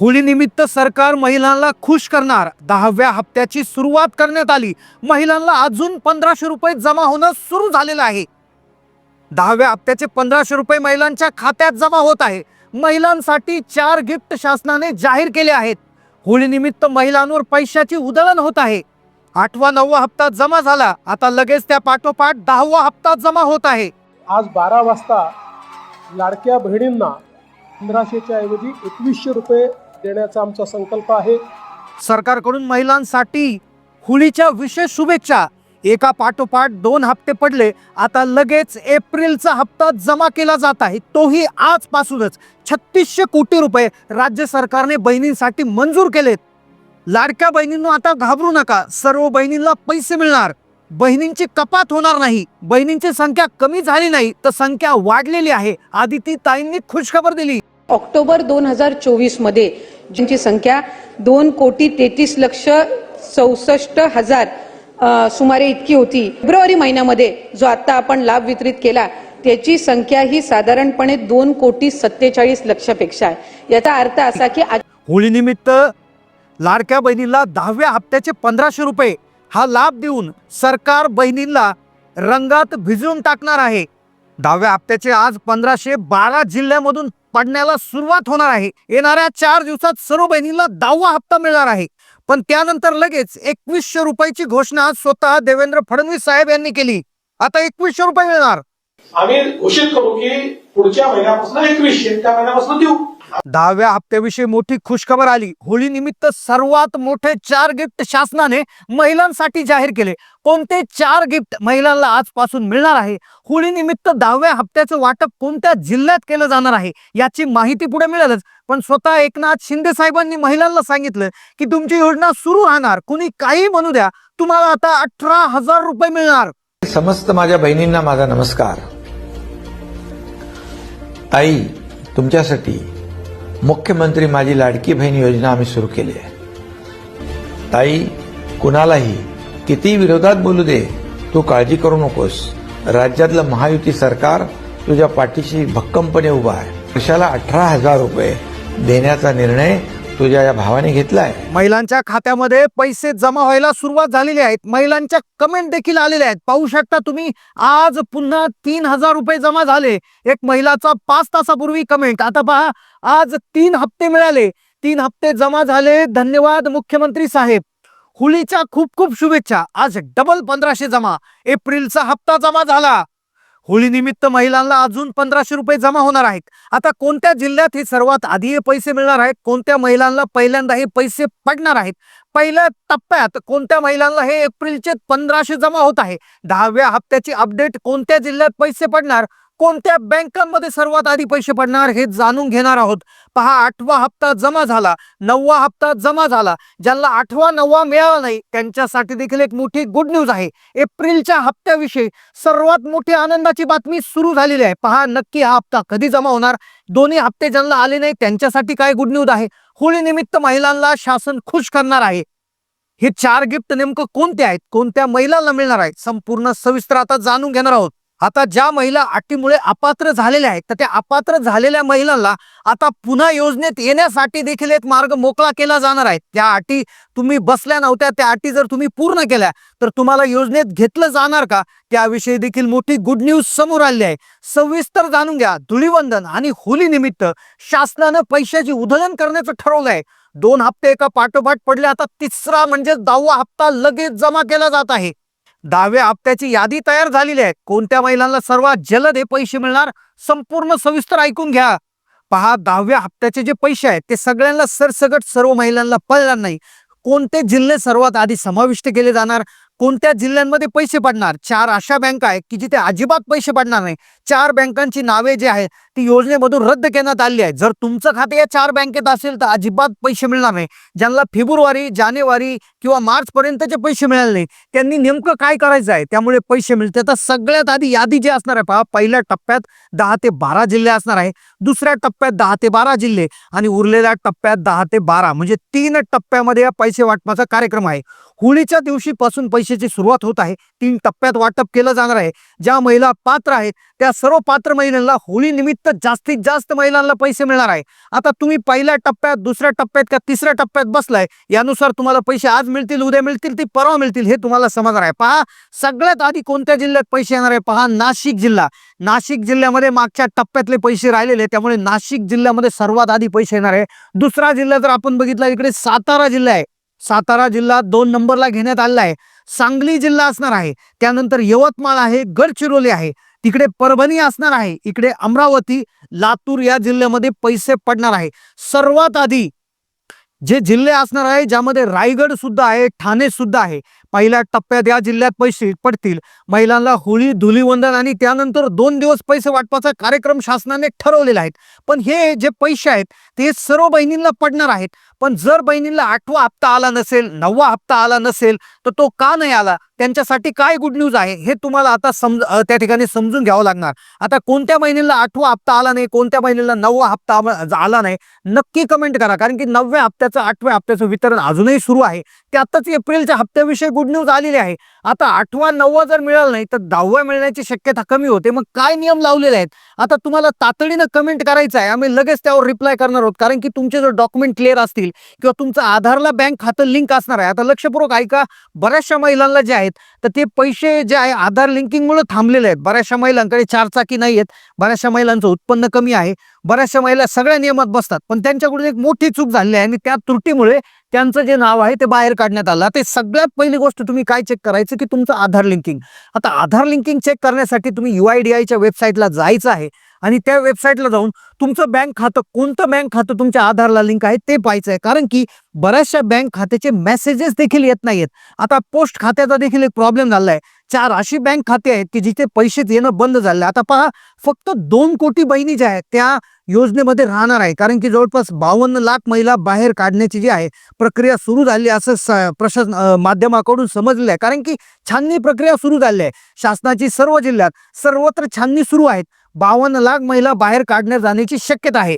होळीनिमित्त सरकार महिलांना खुश करणार. दहाव्या हप्त्याची सुरुवात करण्यात आली. महिलांना अजून पंधराशे रुपये जमा होणं सुरू झालेलं आहे. दहाव्या हप्त्याचे पंधराशे रुपये महिलांच्या खात्यात जमा होत आहे. महिलांसाठी चार गिफ्ट शासनाने जाहीर केले आहेत. होळीनिमित्त महिलांवर पैशाची उधळण होत आहे. आठवा नववा हप्ता जमा झाला. आता लगेच त्या पाठोपाठ दहावा हप्ता जमा होत आहे. आज बारा वाजता लाडक्या बहिणींना पंधराशेच्या ऐवजी एकवीसशे रुपये देण्याचा आमचा संकल्प आहे. सरकारकडून महिलांसाठी होळीच्या विशेष शुभेच्छा. एका पाठोपाठ दोन हप्ते पडले. आता लगेच एप्रिलचा हप्ता जमा केला जात आहे. तोही आजपासूनच. छत्तीसशे कोटी रुपये राज्य सरकारने बहिणींसाठी मंजूर केलेत. लाडक्या बहिणींना आता घाबरू नका. सर्व बहिणींना पैसे मिळणार. बहिणींची कपात होणार नाही. बहिणींची संख्या कमी झाली नाही तर संख्या वाढलेली आहे. आदिती ताईंनी खुशखबर दिली. ऑक्टोबर दोन हजार चोवीसमध्ये ज्यांची संख्या दोन कोटी तेहतीस लक्ष चौसष्ट हजार सुमारे इतकी होती. फेब्रुवारी महिन्यामध्ये जो आता आपण लाभ वितरित केला त्याची संख्या ही साधारणपणे दोन कोटी सत्तेचाळीस लक्षपेक्षा आहे. याचा अर्थ असा की आज होळीनिमित्त लाडक्या बहिणीला दहाव्या हप्त्याचे पंधराशे रुपये हा लाभ देऊन सरकार बहिणींना रंगात भिजवून टाकणार आहे. दहाव्या हप्त्याचे आज पंधराशे बारा जिल्ह्यामधून पडण्याला सुरुवात होणार आहे. येणाऱ्या चार दिवसात सर्व बहिणींना दहावा हप्ता मिळणार आहे. पण त्यानंतर लगेच एकवीसशे रुपयाची घोषणा स्वतः देवेंद्र फडणवीस साहेब यांनी केली. आता एकवीसशे रुपये मिळणार. आम्ही घोषित करू की पुढच्या महिन्यापासून एकवीसशे त्या महिन्यापासून देऊ. दहाव्या हप्त्याविषयी मोठी खुशखबर आली. होळीनिमित्त सर्वात मोठे चार गिफ्ट शासनाने महिलांसाठी जाहीर केले. कोणते चार गिफ्ट महिलांना आजपासून मिळणार आहे? होळीनिमित्त दहाव्या हप्त्याचं वाटप कोणत्या जिल्ह्यात केलं जाणार आहे? याची माहिती पुढे मिळेलच. पण स्वतः एकनाथ शिंदे साहेबांनी महिलांना सांगितलं की तुमची योजना सुरू राहणार. कुणी काही म्हणू द्या. तुम्हाला आता अठरा हजार रुपये मिळणार. समस्त माझ्या बहिणींना माझा नमस्कार. ताई तुमच्यासाठी मुख्यमंत्री माझी लाडकी बहीण योजना आम्ही सुरू केली आहे. ताई कुणालाही किती विरोधात बोलू दे तू काळजी करू नकोस. राज्यातलं महायुती सरकार तुझ्या पाठीशी भक्कमपणे उभा आहे. वर्षाला अठरा हजार रुपये देण्याचा निर्णय तुझ्या या भावाने घेतलाय? महिलांच्या खात्यामध्ये पैसे जमा व्हायला सुरुवात झालेली आहेत. महिलांच्या कमेंट देखील आलेल्या आहेत. पाहू शकता तुम्ही आज पुन्हा तीन हजार रुपये जमा झाले. एक महिलाचा पाच तासापूर्वी कमेंट आता पहा आज तीन हप्ते मिळाले. तीन हप्ते जमा झाले. धन्यवाद मुख्यमंत्री साहेब. होळीच्या खूप खूप शुभेच्छा. आज डबल पंधराशे जमा. एप्रिलचा हप्ता जमा झाला. होळीनिमित्त महिलांना अजून पंधराशे रुपये जमा होणार आहेत. आता कोणत्या जिल्ह्यात हे सर्वात आधी हे पैसे मिळणार आहेत? कोणत्या महिलांना पहिल्यांदा हे पैसे पडणार आहेत? पहिल्या टप्प्यात कोणत्या महिलांना हे एप्रिलचे पंधराशे जमा होत आहे? दहाव्या हप्त्याची अपडेट कोणत्या जिल्ह्यात पैसे पडणार? कोणत्या बँकांमध्ये सर्वात आधी पैसे पडणार हे जाणून घेणार आहोत. पहा आठवा हप्ता जमा झाला नववा हप्ता जमा झाला. ज्यांना आठवा नववा मिळाला नाही त्यांच्यासाठी देखील एक मोठी गुड न्यूज आहे. एप्रिलच्या हप्त्याविषयी सर्वात मोठी आनंदाची बातमी सुरू झालेली आहे. पहा नक्की हा हप्ता कधी जमा होणार? दोन्ही हप्ते ज्यांना आले नाही त्यांच्यासाठी काय गुड न्यूज आहे? होळीनिमित्त महिलांना शासन खुश करणार आहे. हे चार गिफ्ट नेमकं कोणते आहेत? कोणत्या महिलांना मिळणार आहेत संपूर्ण सविस्तर आता जाणून घेणार आहोत. आता ज्या महिला अटीमुळे अपात्र झालेल्या आहेत तर त्या अपात्र झालेल्या महिलांना आता पुन्हा योजनेत येण्यासाठी देखील एक मार्ग मोकळा केला जाणार आहे. त्या अटी तुम्ही बसल्या नव्हत्या त्या अटी जर तुम्ही पूर्ण केल्या तर तुम्हाला योजनेत घेतलं जाणार का? त्याविषयी देखील मोठी गुड न्यूज समोर आली आहे. सविस्तर जाणून घ्या. धुळीवंदन आणि होलीनिमित्त शासनानं पैशाची उधळण करण्याचं ठरवलं आहे. दोन हप्ते एका पाठोपाठ पडले. आता तिसरा म्हणजे दहावा हप्ता लगेच जमा केला जात आहे. दहाव्या हप्त्याची यादी तयार झालेली आहे. कोणत्या महिलांना सर्वात जलद हे पैसे मिळणार? संपूर्ण सविस्तर ऐकून घ्या. पहा दहाव्या हप्त्याचे जे पैसे आहेत ते सगळ्यांना सरसगट सर्व महिलांना पडणार नाही. कोणते जिल्हे सर्वात आधी समाविष्ट केले जाणार? कोणत्या जिल्ह्यांमध्ये पैसे पडणार? चार अशा बँका आहेत की जिथे अजिबात पैसे पडणार नाही. चार बँकांची नावे जे आहेत ती योजनेमधून रद्द करण्यात आली आहे. जर तुमचं खाते या चार बँकेत असेल तर अजिबात पैसे मिळणार नाही. ज्यांना फेब्रुवारी जानेवारी किंवा मार्च पर्यंतचे पैसे मिळाले नाही त्यांनी नेमकं काय करायचं आहे? त्यामुळे पैसे मिळते तर सगळ्यात आधी यादी जी असणार आहे पहा पहिल्या टप्प्यात दहा ते बारा जिल्हे असणार आहे. दुसऱ्या टप्प्यात दहा ते बारा जिल्हे आणि उरलेल्या टप्प्यात दहा ते बारा. म्हणजे तीन टप्प्यामध्ये या पैसे वाटपाचा कार्यक्रम आहे. होळीच्या दिवशीपासून पैशाची सुरुवात होत आहे. तीन टप्प्यात वाटप केलं जाणार आहे. ज्या महिला पात्र आहेत त्या सर्व पात्र महिलांना होळी निमित्त फक्त जास्तीत जास्त महिलांना पैसे मिळणार आहे. आता तुम्ही पहिल्या टप्प्यात दुसऱ्या टप्प्यात का तिसऱ्या टप्प्यात बसलाय यानुसार तुम्हाला पैसे आज मिळतील उद्या मिळतील ते परवा मिळतील हे तुम्हाला समजणार आहे. पहा सगळ्यात आधी कोणत्या जिल्ह्यात पैसे येणार आहे? पहा नाशिक जिल्हा. नाशिक जिल्ह्यामध्ये मागच्या टप्प्यातले पैसे राहिलेले त्यामुळे नाशिक जिल्ह्यामध्ये सर्वात आधी पैसे येणार आहे. दुसरा जिल्हा जर आपण बघितला इकडे सातारा जिल्हा आहे. सातारा जिल्हा दोन नंबरला घेण्यात आलेला आहे. सांगली जिल्हा असणार आहे. त्यानंतर यवतमाळ आहे गडचिरोली आहे. तिकडे परभणी असणार आहे. इकडे अमरावती लातूर या जिल्ह्यामध्ये पैसे पडणार आहे. सर्वात आधी जे जिल्हे असणार आहे ज्यामध्ये रायगड सुद्धा आहे ठाणे सुद्धा आहे पहिल्या टप्प्यात या जिल्ह्यात पैसे पडतील. महिलांना होळी धुलीवंदन आणि त्यानंतर दोन दिवस पैसे वाटपाचा कार्यक्रम शासनाने ठरवलेला आहे. पण हे जे पैसे आहेत ते सर्व बहिणींना पडणार आहेत. पण जर बहिणींना आठवा हप्ता आला नसेल नववा हप्ता आला नसेल तर तो का नाही आला? त्यांच्यासाठी काय गुड न्यूज आहे हे तुम्हाला आता समज त्या ठिकाणी समजून घ्यावं लागणार. आता कोणत्या महिन्याला आठवा हप्ता आला नाही कोणत्या महिन्याला नववा हप्ता आला नाही नक्की कमेंट करा. कारण की नवव्या हप्त्याचं आठव्या हप्त्याचं वितरण अजूनही सुरू आहे. त्यातच एप्रिलच्या हप्त्याविषयी गुड न्यूज आलेली आहे. आता आठवा नववा जर मिळाला नाही तर दहावा मिळण्याची शक्यता कमी होते. मग काय नियम लावलेले आहेत? आता तुम्हाला तातडीनं कमेंट करायचं आहे. आम्ही लगेच त्यावर रिप्लाय करणार आहोत. कारण की तुमचे जर डॉक्युमेंट क्लिअर असतील किंवा तुमचं आधारला बँक खातं लिंक असणार आहे. आता लक्षपूर्वक ऐका बऱ्याचशा महिलांना जे आहे आहेत तर ते पैसे जे आहे आधार लिंकिंगमुळे थांबलेले आहेत. बऱ्याचशा महिलांकडे चारचाकी नाही आहेत. बऱ्याचशा महिलांचं उत्पन्न कमी आहे. बऱ्याचशा महिला सगळ्या नियमात बसतात. पण त्यांच्याकडून एक मोठी चूक झाली आहे आणि त्या त्रुटीमुळे त्यांचं जे नाव आहे ते बाहेर काढण्यात आलं. ते सगळ्यात पहिली गोष्ट तुम्ही काय चेक करायचं? की तुमचं आधार लिंकिंग. आता आधार लिंकिंग चेक करण्यासाठी तुम्ही यू आय डी आयच्या वेबसाईटला जायचं आहे. आणि त्या वेबसाईटला जाऊन तुमचं बँक खातं कोणतं बँक खातं तुमच्या आधारला लिंक आहे ते पाहायचं आहे कारण की बऱ्याचशा बँक खात्याचे मेसेजेस देखील येत नाहीयेत. आता पोस्ट खात्याचा देखील एक प्रॉब्लेम झाला आहे चार अशी बँक खाते आहेत की जिथे पैसे येणं बंद झाले आता पहा फक्त दोन कोटी बहिणी ज्या आहेत त्या योजनेमध्ये राहणार आहे कारण की जवळपास बावन्न लाख महिला बाहेर काढण्याची जी आहे प्रक्रिया सुरू झाली असं स- प्रशासन माध्यमाकडून समजलेलं आहे कारण की छाननी प्रक्रिया सुरू झाली आहे शासनाची सर्व जिल्ह्यात सर्वत्र छाननी सुरू आहेत. बावन्न लाख महिला बाहेर काढण्यात जाण्याची शक्यता आहे.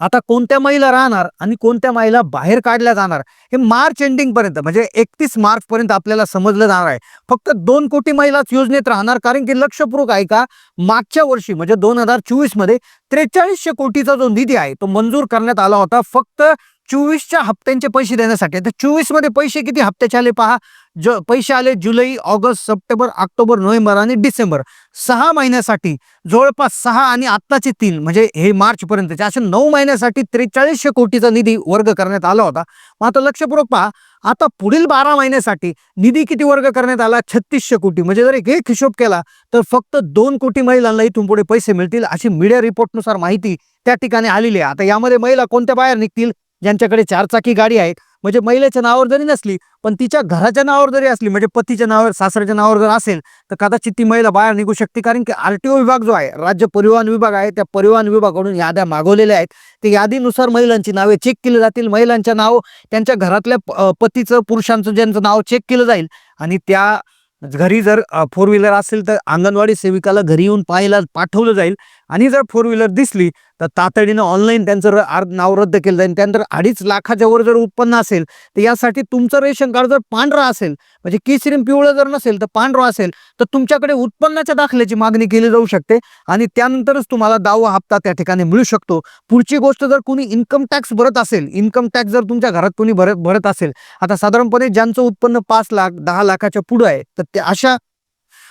आता कोणत्या महिला राहणार आणि कोणत्या महिला बाहेर काढल्या जाणार हे मार्च एंडिंग पर्यंत म्हणजे एकतीस मार्च पर्यंत आपल्याला समजलं जाणार आहे. फक्त दोन कोटी महिलाच योजनेत राहणार कारण की लक्षपूर्वक आहे का मागच्या वर्षी म्हणजे दोन हजार चोवीसमध्ये त्रेचाळीसशे कोटीचा जो निधी आहे तो मंजूर करण्यात आला होता. फक्त चोवीसच्या हप्त्यांचे पैसे देण्यासाठी. तर चोवीसमध्ये पैसे किती हप्त्याचे आले पहा? ज पैसे आले जुलै ऑगस्ट सप्टेंबर ऑक्टोबर नोव्हेंबर आणि डिसेंबर. सहा महिन्यासाठी जवळपास सहा आणि आत्ताचे तीन म्हणजे हे मार्चपर्यंतचे असे नऊ महिन्यासाठी त्रेचाळीसशे कोटीचा निधी वर्ग करण्यात आला होता. मग आता लक्षपूर्वक पहा आता पुढील बारा महिन्यासाठी निधी किती वर्ग करण्यात आला? छत्तीसशे कोटी. म्हणजे जर एक एक हिशोब केला तर फक्त दोन कोटी महिलांना इथून पुढे पैसे मिळतील अशी मीडिया रिपोर्टनुसार माहिती त्या ठिकाणी आलेली आहे. आता यामध्ये महिला कोणत्या बाहेर निघतील? ज्यांच्याकडे चारचाकी गाडी आहे म्हणजे महिलेच्या नावावर जरी नसली पण तिच्या घराच्या नावावर जरी असली म्हणजे पतीच्या नावावर सासऱ्याच्या नावावर जर असेल तर कदाचित ती महिला बाहेर निघू शकते. कारण की आरटीओ विभाग जो आहे राज्य परिवहन विभाग आहे त्या परिवहन विभागाकडून याद्या मागवलेल्या आहेत. त्या यादीनुसार महिलांची नावे चेक केली जातील. महिलांच्या नाव त्यांच्या घरातल्या प- पतीचं पुरुषांचं ज्यांचं नाव चेक केलं जाईल. आणि त्या घरी जर फोर व्हीलर असेल तर अंगणवाडी सेविकाला घरी येऊन पाहायला पाठवलं जाईल. आणि जर फोर व्हीलर दिसली तर तातडीनं ऑनलाईन त्यांचं र- नाव रद्द केलं जाईल. त्यानंतर अडीच लाखाच्या वर जर उत्पन्न असेल तर यासाठी तुमचं रेशन कार्ड जर पांढरं असेल म्हणजे केसरीम पिवळं जर नसेल तर पांढरं असेल तर तुमच्याकडे उत्पन्नाच्या दाखल्याची मागणी केली जाऊ शकते आणि त्यानंतरच तुम्हाला दहावा हप्ता त्या ठिकाणी मिळू शकतो. पुढची गोष्ट जर कोणी इन्कम टॅक्स भरत असेल इन्कम टॅक्स जर तुमच्या घरात कोणी भरत भरत असेल आता साधारणपणे ज्यांचं उत्पन्न पाच लाख दहा लाखाच्या पुढं आहे तर त्या अशा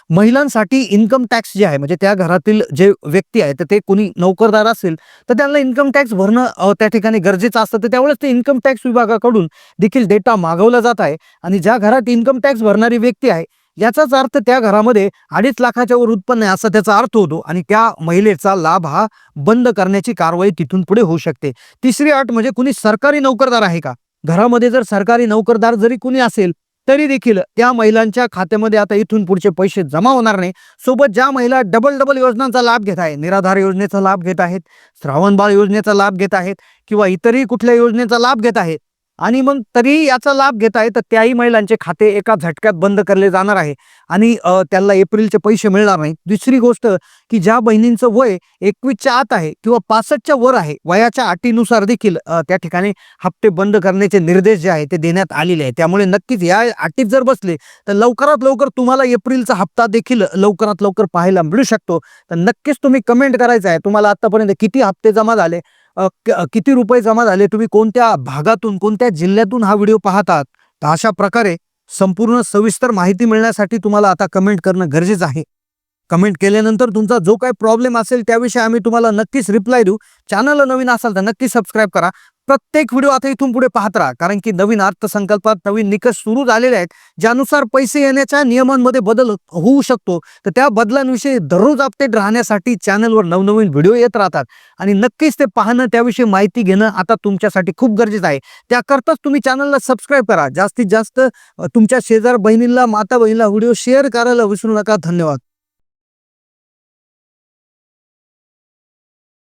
महिलांसाठी इन्कम टॅक्स जे आहे म्हणजे त्या घरातील जे व्यक्ती आहे तर ते कोणी नोकरदार असेल तर त्यांना इन्कम टॅक्स भरणं त्या ठिकाणी गरजेचं असतं. तर त्यावेळेस ते इन्कम टॅक्स विभागाकडून देखील डेटा मागवला जात आहे. आणि ज्या घरात इन्कम टॅक्स भरणारी व्यक्ती आहे याचाच अर्थ त्या घरामध्ये अडीच लाखाच्या वर उत्पन्न आहे असा त्याचा अर्थ होतो. आणि त्या महिलेचा लाभ हा बंद करण्याची कारवाई तिथून पुढे होऊ शकते. तिसरी अट म्हणजे कुणी सरकारी नोकरदार आहे का? घरामध्ये जर सरकारी नोकरदार जरी कुणी असेल तरी देखील त्या महिलांच्या खात्यामध्ये आता इथून पुढचे पैसे जमा होणार नाही. सोबत ज्या महिला डबल डबल योजनांचा लाभ घेत आहे निराधार योजनेचा लाभ घेत आहेत श्रावणबाळ योजनेचा लाभ घेत आहेत किंवा इतरही कुठल्या योजनेचा लाभ घेत आहेत आणि मग तरी याचा लाभ घेत आहे तर त्याही महिलांचे खाते एका झटक्यात बंद करले जाणार आहे. आणि त्याला त्यांना एप्रिलचे पैसे मिळणार नाही दुसरी गोष्ट की ज्या बहिणींचं वय एकवीसच्या आत आहे किंवा पासष्टच्या वर आहे वयाच्या अटीनुसार देखील त्या ठिकाणी हप्ते बंद करण्याचे निर्देश जे आहे ते देण्यात आलेले आहे त्यामुळे नक्कीच या अटीत जर बसले तर लवकरात लवकर तुम्हाला एप्रिलचा हप्ता देखील लवकरात लवकर पाहायला मिळू शकतो. तर नक्कीच तुम्ही कमेंट करायचं आहे. तुम्हाला आतापर्यंत किती हप्ते जमा झाले? किती रुपये जमा झाले तुम्ही कोणत्या भागातून कोणत्या जिल्ह्यातून हा व्हिडिओ पाहतात? तर अशा प्रकारे संपूर्ण सविस्तर माहिती मिळण्यासाठी तुम्हाला आता कमेंट करणं गरजेचं आहे. कमेंट केल्यानंतर तुमचा जो काही प्रॉब्लेम असेल त्याविषयी आम्ही तुम्हाला नक्कीच रिप्लाय देऊ. चॅनलला नवीन असाल तर नक्की सबस्क्राईब करा. प्रत्येक व्हिडिओ आता इथून पुढे पाहत राहा. कारण की नवीन अर्थसंकल्पात नवीन निकष सुरू झालेले आहेत ज्यानुसार पैसे येण्याच्या नियमांमध्ये बदल होऊ शकतो. तर त्या बदलांविषयी दररोज अपडेट राहण्यासाठी चॅनलवर नवनवीन व्हिडिओ येत राहतात. आणि नक्कीच ते पाहणं त्याविषयी माहिती घेणं आता तुमच्यासाठी खूप गरजेचं आहे. त्याकरताच तुम्ही चॅनलला सबस्क्राईब करा. जास्तीत जास्त तुमच्या शेजार बहिणींना माता बहिणीला व्हिडिओ शेअर करायला विसरू नका. धन्यवाद.